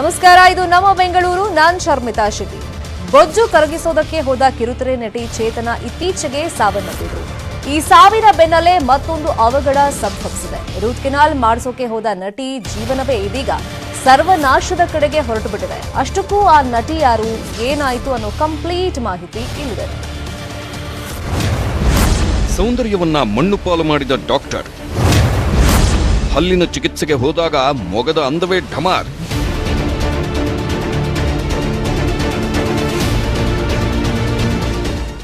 ನಮಸ್ಕಾರ, ಇದು ನಮ್ಮ ಬೆಂಗಳೂರು, ನಾನ್ ಶರ್ಮಿತಾ ಶೆಟ್ಟಿ. ಬೊಜ್ಜು ಕರಗಿಸೋದಕ್ಕೆ ಹೋದ ಕಿರುತೆರೆ ನಟಿ ಚೇತನ ಇತ್ತೀಚೆಗೆ ಸಾವನ್ನಪ್ಪಿದ್ರು. ಈ ಸಾವಿನ ಬೆನ್ನಲ್ಲೇ ಮತ್ತೊಂದು ಅವಘಡ ಸಂಭವಿಸಿದೆ. ರೂಟ್ ಕೆನಾಲ್ ಮಾಡಿಸೋಕೆ ಹೋದ ನಟಿ ಜೀವನವೇ ಇದೀಗ ಸರ್ವನಾಶದ ಕಡೆಗೆ ಹೊರಟು ಬಿಟ್ಟಿದೆ ಅಷ್ಟಕ್ಕೂ ಆ ನಟಿ ಯಾರು, ಏನಾಯಿತು ಅನ್ನೋ ಕಂಪ್ಲೀಟ್ ಮಾಹಿತಿ ಇಲ್ಲಿದೆ. ಸೌಂದರ್ಯವನ್ನ ಮಣ್ಣು ಪಾಲು ಮಾಡಿದ ಡಾಕ್ಟರ್. ಹಲ್ಲಿನ ಚಿಕಿತ್ಸೆಗೆ ಹೋದಾಗ ಮೊಗದ ಅಂದವೇ ಢಮಾರ್.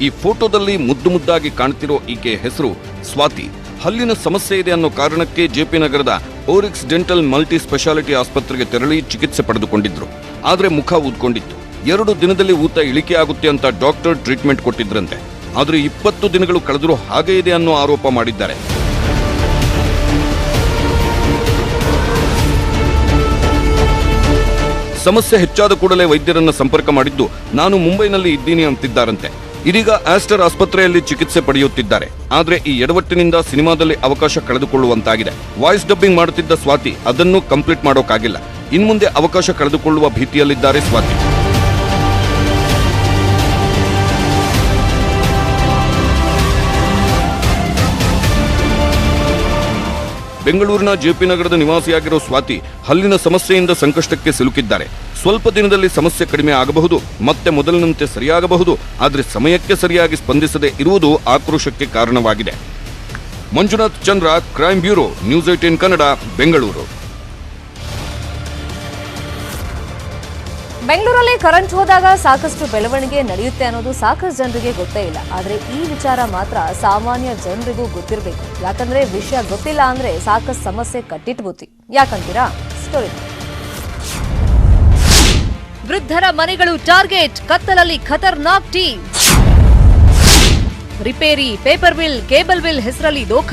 ಈ ಫೋಟೋದಲ್ಲಿ ಮುದ್ದು ಮುದ್ದಾಗಿ ಕಾಣ್ತಿರೋ ಈಕೆ ಹೆಸರು ಸ್ವಾತಿ. ಹಲ್ಲಿನ ಸಮಸ್ಯೆ ಇದೆ ಅನ್ನೋ ಕಾರಣಕ್ಕೆ ಜೆಪಿ ನಗರದ ಓರಿಕ್ಸ್ ಡೆಂಟಲ್ ಮಲ್ಟಿ ಸ್ಪೆಷಾಲಿಟಿ ಆಸ್ಪತ್ರೆಗೆ ತೆರಳಿ ಚಿಕಿತ್ಸೆ ಪಡೆದುಕೊಂಡಿದ್ರು. ಆದರೆ ಮುಖ ಊದ್ಕೊಂಡಿತ್ತು. ಎರಡು ದಿನದಲ್ಲಿ ಊತ ಇಳಿಕೆ ಆಗುತ್ತೆ ಅಂತ ಡಾಕ್ಟರ್ ಟ್ರೀಟ್ಮೆಂಟ್ ಕೊಟ್ಟಿದ್ರಂತೆ. ಆದರೆ ಇಪ್ಪತ್ತು ದಿನಗಳು ಕಳೆದರೂ ಹಾಗೆ ಇದೆ ಅನ್ನೋ ಆರೋಪ ಮಾಡಿದ್ದಾರೆ. ಸಮಸ್ಯೆ ಹೆಚ್ಚಾದ ಕೂಡಲೇ ವೈದ್ಯರನ್ನ ಸಂಪರ್ಕ ಮಾಡಿದ್ದು ನಾನು ಮುಂಬೈನಲ್ಲಿ ಇದ್ದೀನಿ ಅಂತಿದ್ದಾರಂತೆ. ಇದೀಗ ಆಸ್ಟರ್ ಆಸ್ಪತ್ರೆಯಲ್ಲಿ ಚಿಕಿತ್ಸೆ ಪಡೆಯುತ್ತಿದ್ದಾರೆ. ಆದರೆ ಈ ಎಡವಟ್ಟಿನಿಂದ ಸಿನಿಮಾದಲ್ಲಿ ಅವಕಾಶ ಕಳೆದುಕೊಳ್ಳುವಂತಾಗಿದೆ. ವಾಯ್ಸ್ ಡಬ್ಬಿಂಗ್ ಮಾಡುತ್ತಿದ್ದ ಸ್ವಾತಿ ಅದನ್ನು ಕಂಪ್ಲೀಟ್ ಮಾಡೋಕ್ಕಾಗಿಲ್ಲ. ಇನ್ಮುಂದೆ ಅವಕಾಶ ಕಳೆದುಕೊಳ್ಳುವ ಭೀತಿಯಲ್ಲಿದ್ದಾರೆ ಸ್ವಾತಿ. ಬೆಂಗಳೂರಿನ ಜೆಪಿ ನಗರದ ನಿವಾಸಿಯಾಗಿರುವ ಸ್ವಾತಿ ಹಲ್ಲಿನ ಸಮಸ್ಯೆಯಿಂದ ಸಂಕಷ್ಟಕ್ಕೆ ಸಿಲುಕಿದ್ದಾರೆ. ಸ್ವಲ್ಪ ದಿನದಲ್ಲಿ ಸಮಸ್ಯೆ ಕಡಿಮೆ ಆಗಬಹುದು. ಮತ್ತೆ ಮೊದಲಿನಂತೆ ಸರಿಯಾಗಬಹುದು. ಆದರೆ ಸಮಯಕ್ಕೆ ಸರಿಯಾಗಿ ಸ್ಪಂದಿಸದೆ ಇರುವುದು ಆಕ್ರೋಶಕ್ಕೆ ಕಾರಣವಾಗಿದೆ. Manjunath Chandra, crime bureau, news eighteen Kannada, Bengaluru. ಬೆಂಗಳೂರಲ್ಲಿ ಕರೆಂಟ್ ಹೋದಾಗ ಸಾಕಷ್ಟು ಬೆಳವಣಿಗೆ ನಡೆಯುತ್ತೆ ಅನ್ನೋದು ಸಾಕಷ್ಟು ಜನರಿಗೆ ಗೊತ್ತೇ ಇಲ್ಲ. ಆದರೆ ಈ ವಿಚಾರ ಮಾತ್ರ ಸಾಮಾನ್ಯ ಜನರಿಗೂ ಗೊತ್ತಿರಬೇಕು. ಯಾಕಂದ್ರೆ ವಿಷಯ ಗೊತ್ತಿಲ್ಲ ಅಂದ್ರೆ ಸಾಕಷ್ಟು ಸಮಸ್ಯೆ ಕಟ್ಟಿಟ್ಬೋತಿ ಯಾಕಂತೀರಾ? ಸ್ಟೋರಿ ವೃದ್ಧರ ಮನೆಗಳು ಟಾರ್ಗೆಟ್, ಕತ್ತಲಲ್ಲಿ ಖತರ್ನಾಕ್ team. Repair, paper bill, cable bill ಹೆಸರಲ್ಲಿ ದೋಖ.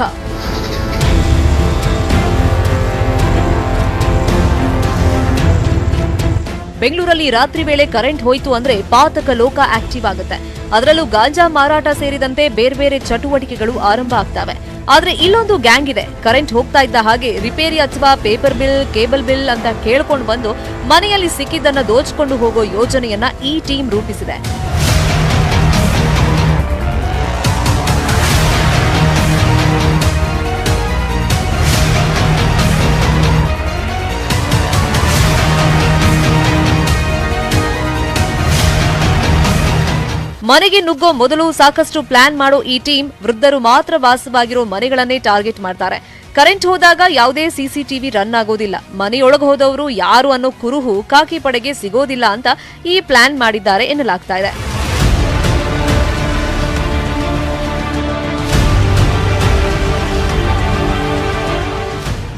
ಬೆಂಗಳೂರಲ್ಲಿ ರಾತ್ರಿ ವೇಳೆ ಕರೆಂಟ್ ಹೋಯಿತು ಅಂದ್ರೆ ಪಾತಕ ಲೋಕ ಆಕ್ಟಿವ್ ಆಗುತ್ತೆ. ಅದರಲ್ಲೂ ಗಾಂಜಾ ಮಾರಾಟ ಸೇರಿದಂತೆ ಬೇರೆ ಬೇರೆ ಚಟುವಟಿಕೆಗಳು ಆರಂಭ ಆಗ್ತವೆ. ಆದ್ರೆ ಇಲ್ಲೊಂದು ಗ್ಯಾಂಗ್ ಇದೆ. ಕರೆಂಟ್ ಹೋಗ್ತಾ ಇದ್ದ ಹಾಗೆ ರಿಪೇರಿ ಅಥವಾ ಪೇಪರ್ ಬಿಲ್, ಕೇಬಲ್ ಬಿಲ್ ಅಂತ ಕೇಳ್ಕೊಂಡು ಬಂದು ಮನೆಯಲ್ಲಿ ಸಿಕ್ಕಿದ್ದನ್ನ ದೋಚ್ಕೊಂಡು ಹೋಗೋ ಯೋಜನೆಯನ್ನ ಈ ಟೀಮ್ ರೂಪಿಸಿದೆ. ಮನೆಗೆ ನುಗ್ಗೋ ಮೊದಲು ಸಾಕಷ್ಟು ಪ್ಲಾನ್ ಮಾಡೋ ಈ ಟೀಮ್ ವೃದ್ಧರು ಮಾತ್ರ ವಾಸವಾಗಿರೋ ಮನೆಗಳನ್ನೇ ಟಾರ್ಗೆಟ್ ಮಾಡ್ತಾರೆ. ಕರೆಂಟ್ ಹೋದಾಗ ಯಾವುದೇ ಸಿಸಿಟಿವಿ ರನ್ ಆಗೋದಿಲ್ಲ. ಮನೆಯೊಳಗೆ ಹೋದವರು ಯಾರು ಅನ್ನೋ ಕುರುಹು ಕಾಕಿ ಪಡೆಗೆ ಸಿಗೋದಿಲ್ಲ ಅಂತ ಈ ಪ್ಲಾನ್ ಮಾಡಿದ್ದಾರೆ ಎನ್ನಲಾಗ್ತಾ ಇದೆ.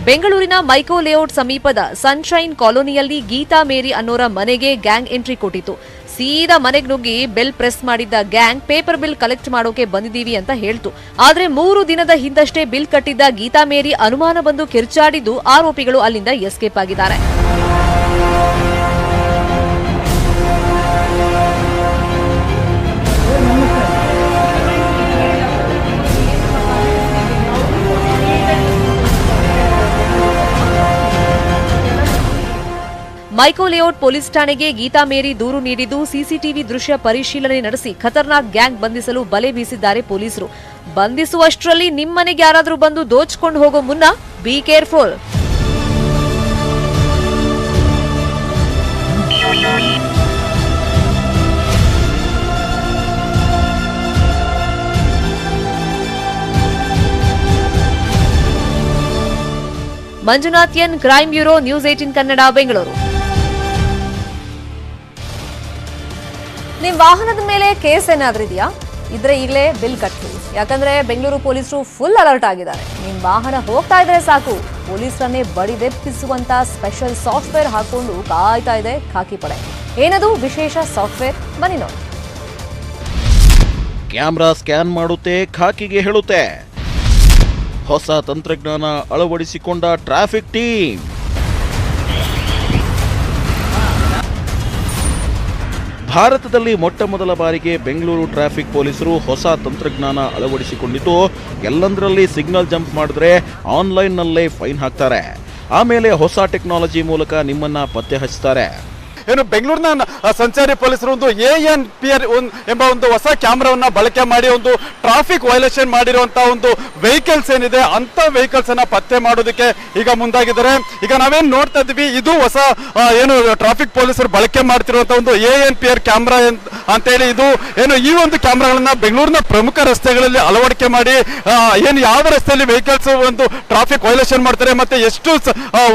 ಬೆಂಗಳೂರಿನ ಮೈಕೋ ಲೇಔಟ್ ಸಮೀಪದ ಸನ್ಶೈನ್ ಕಾಲೋನಿಯಲ್ಲಿ ಗೀತಾ ಮೇರಿ ಅನ್ನೋರ ಮನೆಗೆ ಗ್ಯಾಂಗ್ ಎಂಟ್ರಿ ಕೊಟ್ಟಿತ್ತು. ಸೀದಾ ಮನೆಗೆ ನುಗ್ಗಿ ಬೆಲ್ ಪ್ರೆಸ್ ಮಾಡಿದ್ದ ಗ್ಯಾಂಗ್ ಪೇಪರ್ ಬಿಲ್ ಕಲೆಕ್ಟ್ ಮಾಡೋಕೆ ಬಂದಿದ್ದೀವಿ ಅಂತ ಹೇಳ್ತು. ಆದ್ರೆ ಮೂರು ದಿನದ ಹಿಂದಷ್ಟೇ ಬಿಲ್ ಕಟ್ಟಿದ್ದ ಗೀತಾ ಮೇರಿ ಅನುಮಾನ ಬಂದು ಕಿರ್ಚಾಡಿದ್ದು ಆರೋಪಿಗಳು ಅಲ್ಲಿಂದ ಎಸ್ಕೇಪ್ ಆಗಿದ್ದಾರೆ. ಮೈಕೋ ಲೇಔಟ್ ಪೊಲೀಸ್ ಠಾಣೆಗೆ ಗೀತಾ ಮೇರಿ ದೂರು ನೀಡಿದ್ದು ಸಿಸಿಟಿವಿ ದೃಶ್ಯ ಪರಿಶೀಲನೆ ನಡೆಸಿ ಖತರ್ನಾಕ್ ಗ್ಯಾಂಗ್ ಬಂಧಿಸಲು ಬಲೆ ಬೀಸಿದ್ದಾರೆ ಪೊಲೀಸರು. ಬಂಧಿಸುವಷ್ಟರಲ್ಲಿ ನಿಮ್ಮನೆಗೆ ಯಾರಾದರೂ ಬಂದು ದೋಚ್ಕೊಂಡು ಹೋಗೋ ಮುನ್ನ be careful. Manjunath N, crime bureau, news eighteen Kannada, Bengaluru. ನಿಮ್ ವಾಹನದ ಮೇಲೆ ಕೇಸ್ ಏನಾದ್ರೂ ಇದೆಯಾ? ಇದ್ರೆ ಈಗಲೇ ಬಿಲ್ ಕಟ್ಟಿ ಯಾಕಂದ್ರೆ ಬೆಂಗಳೂರು ಪೊಲೀಸರು ಫುಲ್ ಅಲರ್ಟ್ ಆಗಿದ್ದಾರೆ. ನಿಮ್ ವಾಹನ ಹೋಗ್ತಾ ಇದ್ರೆ ಸಾಕು. ಪೊಲೀಸರನ್ನೇ ಬಡಿದೆಪ್ಪಿಸುವಂತ ಸ್ಪೆಷಲ್ ಸಾಫ್ಟ್ವೇರ್ ಹಾಕೊಂಡು ಕಾಯ್ತಾ ಇದೆ ಖಾಕಿ ಪಡೆ. ಏನದು ವಿಶೇಷ ಸಾಫ್ಟ್ವೇರ್ ಬನ್ನಿ ನೋಡಿ. ಕ್ಯಾಮ್ರಾ ಸ್ಕ್ಯಾನ್ ಮಾಡುತ್ತೆ, ಖಾಕಿಗೆ ಹೇಳುತ್ತೆ. ಹೊಸ ತಂತ್ರಜ್ಞಾನ ಅಳವಡಿಸಿಕೊಂಡ ಟ್ರಾಫಿಕ್ ಟೀಮ್ ಭಾರತದಲ್ಲಿ ಮೊಟ್ಟ ಮೊದಲ ಬಾರಿಗೆ ಬೆಂಗಳೂರು ಟ್ರಾಫಿಕ್ ಪೊಲೀಸರು ಹೊಸ ತಂತ್ರಜ್ಞಾನ ಅಳವಡಿಸಿಕೊಂಡಿದ್ದು, ಎಲ್ಲಂದರಲ್ಲಿ ಸಿಗ್ನಲ್ ಜಂಪ್ ಮಾಡಿದ್ರೆ ಆನ್ಲೈನ್ನಲ್ಲೇ ಫೈನ್ ಹಾಕ್ತಾರೆ. ಆಮೇಲೆ ಹೊಸ ಟೆಕ್ನಾಲಜಿ ಮೂಲಕ ನಿಮ್ಮನ್ನ ಪತ್ತೆ ಹಚ್ತಾರೆ. ಏನು ಬೆಂಗಳೂರಿನ ಸಂಚಾರಿ ಪೊಲೀಸರು ಒಂದು ಎ ಎನ್ ಪಿ ಆರ್ ಎಂಬ ಒಂದು ಹೊಸ ಕ್ಯಾಮ್ರಾವನ್ನ ಬಳಕೆ ಮಾಡಿ ಒಂದು ಟ್ರಾಫಿಕ್ ವೈಲೇಷನ್ ಮಾಡಿರುವಂತಹ ಒಂದು ವೆಹಿಕಲ್ಸ್ ಏನಿದೆ ಅಂತ ವೆಹಿಕಲ್ಸ್ ಅನ್ನ ಪತ್ತೆ ಮಾಡೋದಕ್ಕೆ ಈಗ ಮುಂದಾಗಿದ್ದಾರೆ. ಈಗ ನಾವೇನ್ ನೋಡ್ತಾ ಇದ್ವಿ ಇದು ಹೊಸ ಏನು ಟ್ರಾಫಿಕ್ ಪೊಲೀಸರು ಬಳಕೆ ಮಾಡ್ತಿರುವಂತಹ ಒಂದು A N P R camera ಅಂತೇಳಿ ಇದು ಏನು ಈ ಒಂದು ಕ್ಯಾಮ್ರಾಗಳನ್ನ ಬೆಂಗಳೂರಿನ ಪ್ರಮುಖ ರಸ್ತೆಗಳಲ್ಲಿ ಅಳವಡಿಕೆ ಮಾಡಿ ಏನು ಯಾವ ರಸ್ತೆಯಲ್ಲಿ ವೆಹಿಕಲ್ಸ್ ಒಂದು ಟ್ರಾಫಿಕ್ ವೈಲೇಷನ್ ಮಾಡ್ತಾರೆ, ಮತ್ತೆ ಎಷ್ಟು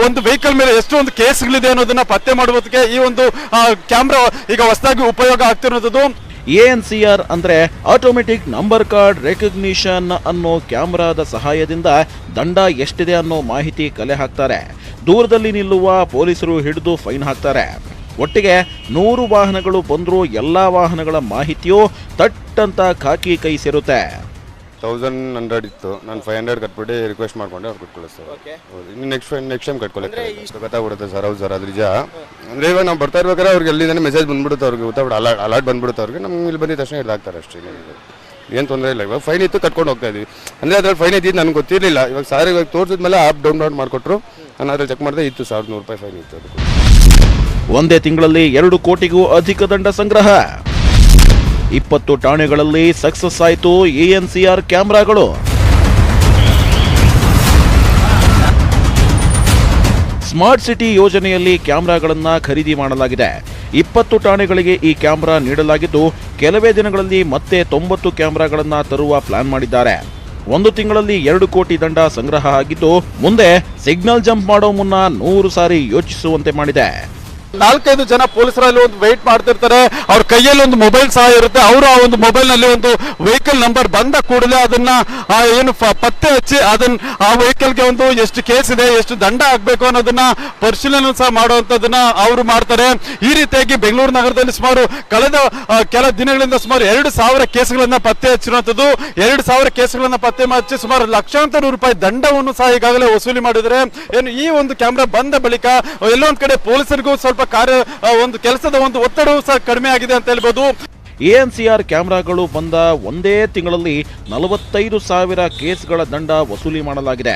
ಒಂದು ವೆಹಿಕಲ್ ಮೇಲೆ ಎಷ್ಟು ಒಂದು ಕೇಸ್ಗಳಿದೆ ಅನ್ನೋದನ್ನ ಪತ್ತೆ ಮಾಡುವುದಕ್ಕೆ ಈ ಒಂದು ಕ್ಯಾಮ್ರಾ ಈಗ ಹೊಸದಾಗಿ ಉಪಯೋಗ ಆಗ್ತಿರೋದು ಎ ಎನ್ ಸಿ ಆರ್ ಅಂದ್ರೆ ಆಟೋಮೆಟಿಕ್ ನಂಬರ್ ಕಾರ್ಡ್ ರೆಕಗ್ನಿಷನ್ ಅನ್ನೋ ಕ್ಯಾಮ್ರಾದ ಸಹಾಯದಿಂದ ದಂಡ ಎಷ್ಟಿದೆ ಅನ್ನೋ ಮಾಹಿತಿ ಕಲೆ ಹಾಕ್ತಾರೆ. ದೂರದಲ್ಲಿ ನಿಲ್ಲುವ ಪೊಲೀಸರು ಹಿಡಿದು ಫೈನ್ ಹಾಕ್ತಾರೆ. ಒಟ್ಟಿಗೆ ನೂರು ವಾಹನಗಳು ಬಂದರೂ ಎಲ್ಲಾ ವಾಹನಗಳ ಮಾಹಿತಿಯೂ ತಟ್ಟಂತ ಖಾಕಿ ಕೈ ಸೇರುತ್ತೆ. ತೌಸಂಡ್ ಹಂಡ್ರೆಡ್ ಇತ್ತು. ನಾನು ಫೈವ್ ಹಂಡ್ರೆಡ್ ಕಟ್ಬಿಟ್ಟು ರಿಕ್ವೆಸ್ಟ್ ಮಾಡ್ಕೊಂಡೆ ಅವ್ರು ಕೊಟ್ಕೊಳ್ಳಿ ಸರ್ ಹೌದು. ಇನ್ನು ನೆಕ್ಸ್ಟ್ ನೆಕ್ಸ್ಟ್ ಟೈಮ್ ಕಟ್ಕೊಳ್ಳಿ ಗೊತ್ತಾಗ್ಬಿಡುತ್ತೆ ಸರ್ ಹೌದು ಸರ್ ಅದು ನಿಜ ಅಂದರೆ ಇವಾಗ ನಾವು ಬರ್ತಾ ಇರ್ಬೇಕಾದ್ರೆ ಅವ್ರಿಗೆ ಎಲ್ಲಿಂದ ಮೆಸೇಜ್ ಬಂದ್ಬಿಡುತ್ತೆ ಅವ್ರಿಗೆ ಗೊತ್ತಾಗ್ಬಿಡು ಅಲರ್ಟ್ ಅಲರ್ಟ್ ಬಂದ್ಬಿಡುತ್ತೆ ಅವ್ರಿಗೆ. ನಮ್ಗೆ ಇಲ್ಲಿ ಬಂದಿದ್ದ ತಕ್ಷಣ ಹಿಡ್ದಾಕ್ತಾರೆ ಅಷ್ಟೇ ಏನು ತೊಂದರೆ ಇಲ್ಲ. ಇವಾಗ ಫೈನ್ ಇತ್ತು ಕಟ್ಕೊಂಡು ಹೋಗ್ತಾ ಇದ್ವಿ. ಅಂದರೆ ಅದ್ರಲ್ಲಿ ಫೈನ್ ಇದ್ದಿದ್ದು ನನಗೆ ಗೊತ್ತಿರಲಿಲ್ಲ. ಇವಾಗ ಸಾರ್ ಇವಾಗ ತೋರಿಸಿದ್ಮೇಲೆ ಆ್ಯಪ್ ಡೌನ್ಲೋಡ್ ಮಾಡಿಕೊಟ್ರು. ನಾನು ಅದ್ರಲ್ಲಿ ಚೆಕ್ ಮಾಡಿದೆ ಇತ್ತು ಸಾವಿರದ ನೂರು ರೂಪಾಯಿ ಫೈನ್ ಇತ್ತು ಅದಕ್ಕೆ. ಒಂದೇ ತಿಂಗಳಲ್ಲಿ ಎರಡು ಕೋಟಿಗೂ ಅಧಿಕ ದಂಡ ಸಂಗ್ರಹ. ಇಪ್ಪತ್ತು ಠಾಣೆಗಳಲ್ಲಿ ಸಕ್ಸಸ್ ಆಯಿತು ಎಎನ್ಸಿಆರ್ ಕ್ಯಾಮೆರಾಗಳು. ಸ್ಮಾರ್ಟ್ ಸಿಟಿ ಯೋಜನೆಯಲ್ಲಿ ಕ್ಯಾಮೆರಾಗಳನ್ನ ಖರೀದಿ ಮಾಡಲಾಗಿದೆ. ಇಪ್ಪತ್ತು ಠಾಣೆಗಳಿಗೆ ಈ ಕ್ಯಾಮೆರಾ ನೀಡಲಾಗಿದ್ದು, ಕೆಲವೇ ದಿನಗಳಲ್ಲಿ ಮತ್ತೆ ತೊಂಬತ್ತು ಕ್ಯಾಮೆರಾಗಳನ್ನ ತರುವ ಪ್ಲಾನ್ ಮಾಡಿದ್ದಾರೆ. ಒಂದು ತಿಂಗಳಲ್ಲಿ ಎರಡು ಕೋಟಿ ದಂಡ ಸಂಗ್ರಹ ಆಗಿದ್ದು, ಮುಂದೆ ಸಿಗ್ನಲ್ ಜಂಪ್ ಮಾಡೋ ಮುನ್ನ ನೂರು ಸಾರಿ ಯೋಚಿಸುವಂತೆ ಮಾಡಿದೆ. ನಾಲ್ಕೈದು ಜನ ಪೊಲೀಸರಲ್ಲಿ ಒಂದು ವೆಯ್ಟ್ ಮಾಡ್ತಿರ್ತಾರೆ. ಅವ್ರ ಕೈಯಲ್ಲಿ ಒಂದು ಮೊಬೈಲ್ ಸಹ ಇರುತ್ತೆ. ಅವರು ಆ ಒಂದು ಮೊಬೈಲ್ನಲ್ಲಿ ಒಂದು ವೆಹಿಕಲ್ ನಂಬರ್ ಬಂದ ಕೂಡಲೇ ಅದನ್ನ ಏನು ಪತ್ತೆ ಹಚ್ಚಿ ಅದನ್ನ ಆ ವೆಹಿಕಲ್ಗೆ ಒಂದು ಎಷ್ಟು ಕೇಸ್ ಇದೆ, ಎಷ್ಟು ದಂಡ ಆಗ್ಬೇಕು ಅನ್ನೋದನ್ನ ಪರಿಶೀಲನೆ ಸಹ ಮಾಡುವಂತದನ್ನ ಅವರು ಮಾಡ್ತಾರೆ. ಈ ರೀತಿಯಾಗಿ ಬೆಂಗಳೂರು ನಗರದಲ್ಲಿ ಸುಮಾರು ಕಳೆದ ಕೆಲ ದಿನಗಳಿಂದ ಸುಮಾರು ಎರಡು ಸಾವಿರ ಕೇಸ್ಗಳನ್ನ ಪತ್ತೆ ಹಚ್ಚಿರುವಂತದ್ದು ಎರಡು ಸಾವಿರ ಕೇಸ್ಗಳನ್ನ ಪತ್ತೆ ಹಚ್ಚಿ ಸುಮಾರು ಲಕ್ಷಾಂತರ ರೂಪಾಯಿ ದಂಡವನ್ನು ಸಹ ಈಗಾಗಲೇ ವಸೂಲಿ ಮಾಡಿದರೆ ಏನು ಈ ಒಂದು ಕ್ಯಾಮ್ರಾ ಬಂದ ಬಳಿಕ ಎಲ್ಲೊಂದ್ ಕಡೆ ಪೊಲೀಸರಿಗೂ ಸ್ವಲ್ಪ ಕಾರ್ಯ ಒಂದು ಕೆಲಸದ ಒಂದು ಒತ್ತಡವೂ ಸಹ ಕಡಿಮೆ ಆಗಿದೆ ಅಂತ ಹೇಳ್ಬೋದು. ಎಎನ್ಸಿಆರ್ ಕ್ಯಾಮೆರಾಗಳು ಬಂದ ಒಂದೇ ತಿಂಗಳಲ್ಲಿ ನಲವತ್ತೈದು ಸಾವಿರ ಕೇಸ್ಗಳ ದಂಡ ವಸೂಲಿ ಮಾಡಲಾಗಿದೆ.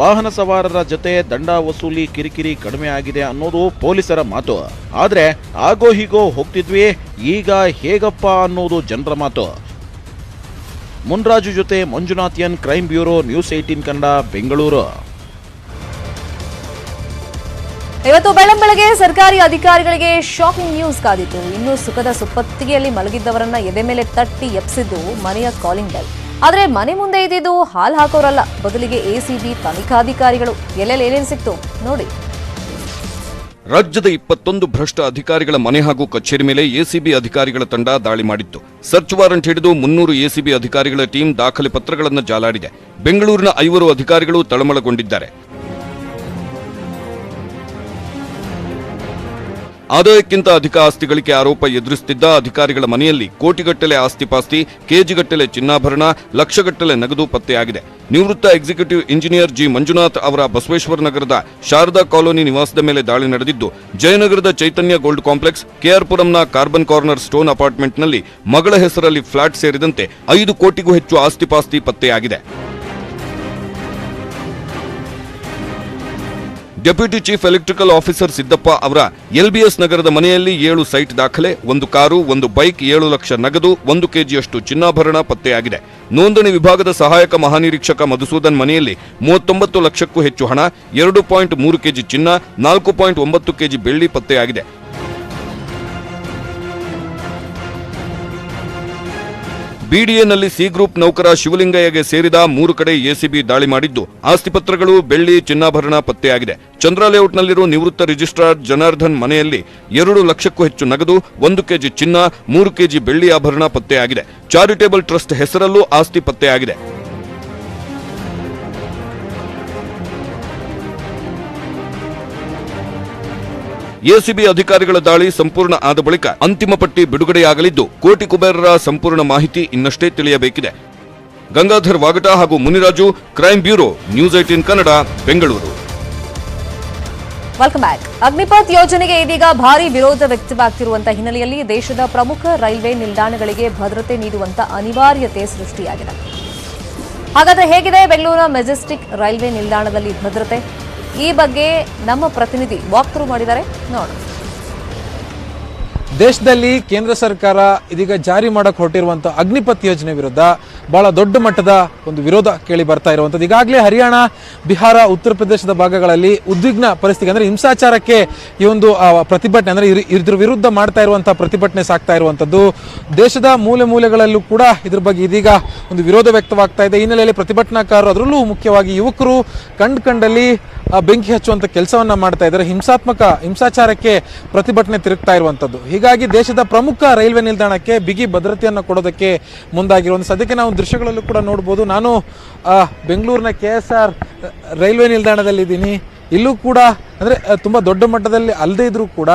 ವಾಹನ ಸವಾರರ ಜೊತೆ ದಂಡ ವಸೂಲಿ ಕಿರಿಕಿರಿ ಕಡಿಮೆ ಆಗಿದೆ ಅನ್ನೋದು ಪೊಲೀಸರ ಮಾತು. ಆದ್ರೆ ಆಗೋ ಹೀಗೋ ಹೋಗ್ತಿದ್ವಿ, ಈಗ ಹೇಗಪ್ಪ ಅನ್ನೋದು ಜನರ ಮಾತು. ಮುನ್ರಾಜು ಜೊತೆ Manjunath N crime bureau, news eighteen Kannada, Bengaluru. ಇವತ್ತು ಬೆಳಂಬೆಳಗ್ಗೆ ಸರ್ಕಾರಿ ಅಧಿಕಾರಿಗಳಿಗೆ ಶಾಕಿಂಗ್ ನ್ಯೂಸ್ ಕಾದಿತ್ತು. ಇನ್ನು ಸುಖದ ಸುಪ್ಪತ್ತಿಗೆಯಲ್ಲಿ ಮಲಗಿದ್ದವರನ್ನ ಎದೆ ಮೇಲೆ ತಟ್ಟಿ ಎಪ್ಸಿದ್ದು ಮನೆಯ ಕಾಲಿಂಗ್ ಬೆಲ್ ಆದ್ರೆ ಮನೆ ಮುಂದೆ ಇದ್ದಿದ್ದು ಹಾಲ್ ಹಾಕೋರಲ್ಲ. ಬದಲಿಗೆ ಎಸಿಬಿ ತನಿಖಾಧಿಕಾರಿಗಳು ಎಲ್ಲೆಲ್ಲಿ ಏನೇನು ಸಿಕ್ತು ನೋಡಿ. ರಾಜ್ಯದ ಇಪ್ಪತ್ತೊಂದು ಭ್ರಷ್ಟ ಅಧಿಕಾರಿಗಳ ಮನೆ ಹಾಗೂ ಕಚೇರಿ ಮೇಲೆ ಎಸಿಬಿ ಅಧಿಕಾರಿಗಳ ತಂಡ ದಾಳಿ ಮಾಡಿತ್ತು. ಸರ್ಚ್ ವಾರೆಂಟ್ ಹಿಡಿದು ಮುನ್ನೂರು ಎಸಿಬಿ ಅಧಿಕಾರಿಗಳ ಟೀಮ್ ದಾಖಲೆ ಪತ್ರಗಳನ್ನು ಜಾಲಾಡಿದೆ. ಬೆಂಗಳೂರಿನ ಐವರು ಅಧಿಕಾರಿಗಳು ತಳಮಳಗೊಂಡಿದ್ದಾರೆ. ಆದಾಯಕ್ಕಿಂತ ಅಧಿಕ ಆಸ್ತಿ ಗಳಿಕೆ ಆರೋಪ ಎದುರಿಸುತ್ತಿದ್ದ ಅಧಿಕಾರಿಗಳ ಮನೆಯಲ್ಲಿ ಕೋಟಿಗಟ್ಟಲೆ ಆಸ್ತಿಪಾಸ್ತಿ, ಕೆಜಿಗಟ್ಟಲೆ ಚಿನ್ನಾಭರಣ, ಲಕ್ಷಗಟ್ಟಲೆ ನಗದು ಪತ್ತೆಯಾಗಿದೆ. ನಿವೃತ್ತ ಎಕ್ಸಿಕ್ಯೂಟಿವ್ ಇಂಜಿನಿಯರ್ ಜಿ. ಮಂಜುನಾಥ್ ಅವರ ಬಸವೇಶ್ವರ ನಗರದ ಶಾರದಾ ಕಾಲೋನಿ ನಿವಾಸದ ಮೇಲೆ ದಾಳಿ ನಡೆದಿದ್ದು, ಜಯನಗರದ ಚೈತನ್ಯ ಗೋಲ್ಡ್ ಕಾಂಪ್ಲೆಕ್ಸ್, ಕೆಆರ್ಪುರಂನ ಕಾರ್ಬನ್ ಕಾರ್ನರ್ ಸ್ಟೋನ್ ಅಪಾರ್ಟ್ಮೆಂಟ್ನಲ್ಲಿ ಮಗಳ ಹೆಸರಲ್ಲಿ ಫ್ಲಾಟ್ ಸೇರಿದಂತೆ ಐದು ಕೋಟಿಗೂ ಹೆಚ್ಚು ಆಸ್ತಿಪಾಸ್ತಿ ಪತ್ತೆಯಾಗಿದೆ. Deputy chief electrical officer Siddappa ಅವರ ಎಲ್ಬಿಎಸ್ ನಗರದ ಮನೆಯಲ್ಲಿ ಏಳು ಸೈಟ್ ದಾಖಲೆ, ಒಂದು ಕಾರು, ಒಂದು ಬೈಕ್, ಏಳು ಲಕ್ಷ ನಗದು, ಒಂದು ಕೆಜಿಯಷ್ಟು ಚಿನ್ನಾಭರಣ ಪತ್ತೆಯಾಗಿದೆ. ನೋಂದಣಿ ವಿಭಾಗದ ಸಹಾಯಕ ಮಹಾನಿರೀಕ್ಷಕ ಮಧುಸೂದನ್ ಮನೆಯಲ್ಲಿ ಮೂವತ್ತೊಂಬತ್ತು ಲಕ್ಷಕ್ಕೂ ಹೆಚ್ಚು ಹಣ, ಎರಡು ಪಾಯಿಂಟ್ ಮೂರು ಕೆಜಿ ಚಿನ್ನ, ನಾಲ್ಕು ಪಾಯಿಂಟ್ ಒಂಬತ್ತು ಕೆಜಿ ಬೆಳ್ಳಿ ಪತ್ತೆಯಾಗಿದೆ. ಬಿಡಿಎನಲ್ಲಿ ಸಿ ಗ್ರೂಪ್ ನೌಕರ ಶಿವಲಿಂಗಯ್ಯಗೆ ಸೇರಿದ ಮೂರು ಕಡೆ ಎಸಿಬಿ ದಾಳಿ ಮಾಡಿದ್ದು. ಆಸ್ತಿಪತ್ರಗಳು ಬೆಳ್ಳಿ, ಚಿನ್ನಾಭರಣ ಪತ್ತೆಯಾಗಿದೆ. ಚಂದ್ರ ಲೇಔಟ್ನಲ್ಲಿರುವ ನಿವೃತ್ತ ರಿಜಿಸ್ಟ್ರಾರ್ ಜನಾರ್ದನ್ ಮನೆಯಲ್ಲಿ ಎರಡು ಲಕ್ಷಕ್ಕೂ ಹೆಚ್ಚು ನಗದು, ಒಂದು ಕೆಜಿ ಚಿನ್ನ, ಮೂರು ಕೆಜಿ ಬೆಳ್ಳಿ ಆಭರಣ ಪತ್ತೆಯಾಗಿದೆ. ಚಾರಿಟೇಬಲ್ ಟ್ರಸ್ಟ್ ಹೆಸರಲ್ಲೂ ಆಸ್ತಿ ಪತ್ತೆಯಾಗಿದೆ. ಎಸಿಬಿ ಅಧಿಕಾರಿಗಳ ದಾಳಿ ಸಂಪೂರ್ಣ ಆದ ಬಳಿಕ ಅಂತಿಮ ಪಟ್ಟಿ ಬಿಡುಗಡೆಯಾಗಲಿದ್ದು, ಕೋಟಿ ಕುಬೇರರ ಸಂಪೂರ್ಣ ಮಾಹಿತಿ ಇನ್ನಷ್ಟೇ ತಿಳಿಯಬೇಕಿದೆ. ಗಂಗಾಧರ್ ವಾಗಟ ಹಾಗೂ Muniraju, crime bureau, news eighteen Kannada, Bengaluru. Welcome back. Agnipath ಯೋಜನೆಗೆ ಇದೀಗ ಭಾರಿ ವಿರೋಧ ವ್ಯಕ್ತವಾಗ್ತಿರುವಂತಹ ಹಿನ್ನೆಲೆಯಲ್ಲಿ ದೇಶದ ಪ್ರಮುಖ ರೈಲ್ವೆ ನಿಲ್ದಾಣಗಳಿಗೆ ಭದ್ರತೆ ನೀಡುವಂತ ಅನಿವಾರ್ಯತೆ ಸೃಷ್ಟಿಯಾಗಿದೆ. ಹಾಗಾದ್ರೆ ಹೇಗಿದೆ ಬೆಂಗಳೂರಿನ ಮೆಜೆಸ್ಟಿಕ್ ರೈಲ್ವೆ ನಿಲ್ದಾಣದಲ್ಲಿ ಭದ್ರತೆ? ಈ ಬಗ್ಗೆ ನಮ್ಮ ಪ್ರತಿನಿಧಿ ವಾಕ್ ಥ್ರೂ ಮಾಡಿದ್ದಾರೆ. ನೋಡೋಣ ದೇಶದಲ್ಲಿ ಕೇಂದ್ರ ಸರ್ಕಾರ ಇದೀಗ ಜಾರಿ ಮಾಡಕ್ಕೆ ಹೊರಟಿರುವಂತಹ ಅಗ್ನಿಪಥ್ ಯೋಜನೆ ವಿರುದ್ಧ ಬಹಳ ದೊಡ್ಡ ಮಟ್ಟದ ಒಂದು ವಿರೋಧ ಕೇಳಿ ಬರ್ತಾ ಇರುವಂತದ್ದು. ಈಗಾಗಲೇ ಹರಿಯಾಣ, ಬಿಹಾರ, ಉತ್ತರ ಪ್ರದೇಶದ ಭಾಗಗಳಲ್ಲಿ ಉದ್ವಿಗ್ನ ಪರಿಸ್ಥಿತಿ ಅಂದ್ರೆ ಹಿಂಸಾಚಾರಕ್ಕೆ ಈ ಒಂದು ಪ್ರತಿಭಟನೆ ಅಂದ್ರೆ ಇದ್ರ- ವಿರುದ್ಧ ಮಾಡ್ತಾ ಇರುವಂತಹ ಪ್ರತಿಭಟನೆ ಸಾಕ್ತಾ ಇರುವಂತದ್ದು. ದೇಶದ ಮೂಲೆ ಮೂಲೆಗಳಲ್ಲೂ ಕೂಡ ಇದ್ರ ಬಗ್ಗೆ ಇದೀಗ ಒಂದು ವಿರೋಧ ವ್ಯಕ್ತವಾಗ್ತಾ ಇದೆ. ಹಿನ್ನೆಲೆಯಲ್ಲಿ ಪ್ರತಿಭಟನಾಕಾರರು ಅದರಲ್ಲೂ ಮುಖ್ಯವಾಗಿ ಯುವಕರು ಕಂಡ್ ಕಂಡಲ್ಲಿ ಬೆಂಕಿ ಹಚ್ಚುವಂಥ ಕೆಲಸವನ್ನ ಮಾಡ್ತಾ ಇದ್ದಾರೆ. ಹಿಂಸಾತ್ಮಕ ಹಿಂಸಾಚಾರಕ್ಕೆ ಪ್ರತಿಭಟನೆ ತಿರುಗ್ತಾ ಇರುವಂಥದ್ದು ಹೀಗಾಗಿ ದೇಶದ ಪ್ರಮುಖ ರೈಲ್ವೆ ನಿಲ್ದಾಣಕ್ಕೆ ಬಿಗಿ ಭದ್ರತೆಯನ್ನು ಕೊಡೋದಕ್ಕೆ ಮುಂದಾಗಿರುವಂಥ ಸದ್ಯಕ್ಕೆ ನಾವು ದೃಶ್ಯಗಳಲ್ಲೂ ಕೂಡ ನೋಡ್ಬೋದು. ನಾನು ಬೆಂಗಳೂರಿನ ಕೆ ಎಸ್ ಆರ್ ರೈಲ್ವೆ ನಿಲ್ದಾಣದಲ್ಲಿದ್ದೀನಿ. ಇಲ್ಲೂ ಕೂಡ, ಅಂದರೆ ತುಂಬ ದೊಡ್ಡ ಮಟ್ಟದಲ್ಲಿ ಅಲ್ಲದೆ ಇದ್ರೂ ಕೂಡ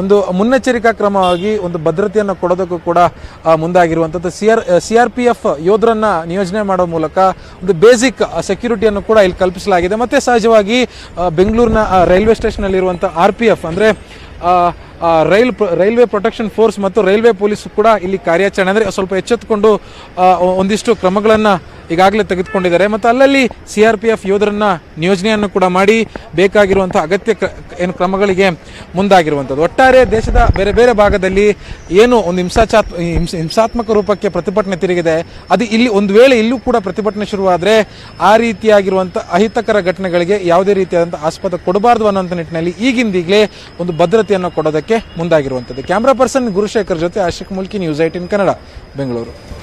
ಒಂದು ಮುನ್ನೆಚ್ಚರಿಕಾ ಕ್ರಮವಾಗಿ ಒಂದು ಭದ್ರತೆಯನ್ನು ಕೊಡೋದಕ್ಕೂ ಕೂಡ ಮುಂದಾಗಿರುವಂಥದ್ದು C R C R P F ಯೋಧರನ್ನು ನಿಯೋಜನೆ ಮಾಡೋ ಮೂಲಕ ಒಂದು ಬೇಸಿಕ್ ಸೆಕ್ಯೂರಿಟಿಯನ್ನು ಕೂಡ ಇಲ್ಲಿ ಕಲ್ಪಿಸಲಾಗಿದೆ. ಮತ್ತು ಸಹಜವಾಗಿ ಬೆಂಗಳೂರಿನ ರೈಲ್ವೆ ಸ್ಟೇಷನಲ್ಲಿರುವಂಥ ಆರ್ ಪಿ ಎಫ್ ಅಂದ್ರೆ ರೈಲ್ ರೈಲ್ವೆ ಪ್ರೊಟೆಕ್ಷನ್ ಫೋರ್ಸ್ ಮತ್ತು ರೈಲ್ವೆ ಪೊಲೀಸ್ ಕೂಡ ಇಲ್ಲಿ ಕಾರ್ಯಾಚರಣೆ ಅಂದರೆ ಸ್ವಲ್ಪ ಎಚ್ಚೆತ್ತುಕೊಂಡು ಒಂದಿಷ್ಟು ಕ್ರಮಗಳನ್ನು ಈಗಾಗಲೇ ತೆಗೆದುಕೊಂಡಿದ್ದಾರೆ. ಮತ್ತು ಅಲ್ಲಲ್ಲಿ ಸಿ ಆರ್ ಪಿ ಎಫ್ ಯೋಧರನ್ನ ನಿಯೋಜನೆಯನ್ನು ಕೂಡ ಮಾಡಿ ಬೇಕಾಗಿರುವಂಥ ಅಗತ್ಯ ಏನು ಕ್ರಮಗಳಿಗೆ ಮುಂದಾಗಿರುವಂಥದ್ದು. ಒಟ್ಟಾರೆ ದೇಶದ ಬೇರೆ ಬೇರೆ ಭಾಗದಲ್ಲಿ ಏನು ಒಂದು ಹಿಂಸಾಚಾತ್ ಹಿಂಸ- ಹಿಂಸಾತ್ಮಕ ರೂಪಕ್ಕೆ ಪ್ರತಿಭಟನೆ ತಿರುಗಿದೆ, ಅದು ಇಲ್ಲಿ ಒಂದು ವೇಳೆ ಇಲ್ಲೂ ಕೂಡ ಪ್ರತಿಭಟನೆ ಶುರುವಾದರೆ ಆ ರೀತಿಯಾಗಿರುವಂಥ ಅಹಿತಕರ ಘಟನೆಗಳಿಗೆ ಯಾವುದೇ ರೀತಿಯಾದಂಥ ಆಸ್ಪದ ಕೊಡಬಾರ್ದು ಅನ್ನೋಂಥ ನಿಟ್ಟಿನಲ್ಲಿ ಈಗಿಂದೀಗಲೇ ಒಂದು ಭದ್ರತೆಯನ್ನು ಕೊಡೋದಕ್ಕೆ ಮುಂದಾಗಿರುವಂಥದ್ದು. ಕ್ಯಾಮ್ರಾ ಪರ್ಸನ್ ಗುರುಶೇಖರ್ ಜೊತೆ ಆಶಿಕ್ ಮುಲ್ಕಿ ನ್ಯೂಸ್ ಏಟಿನ್ ಕನ್ನಡ ಬೆಂಗಳೂರು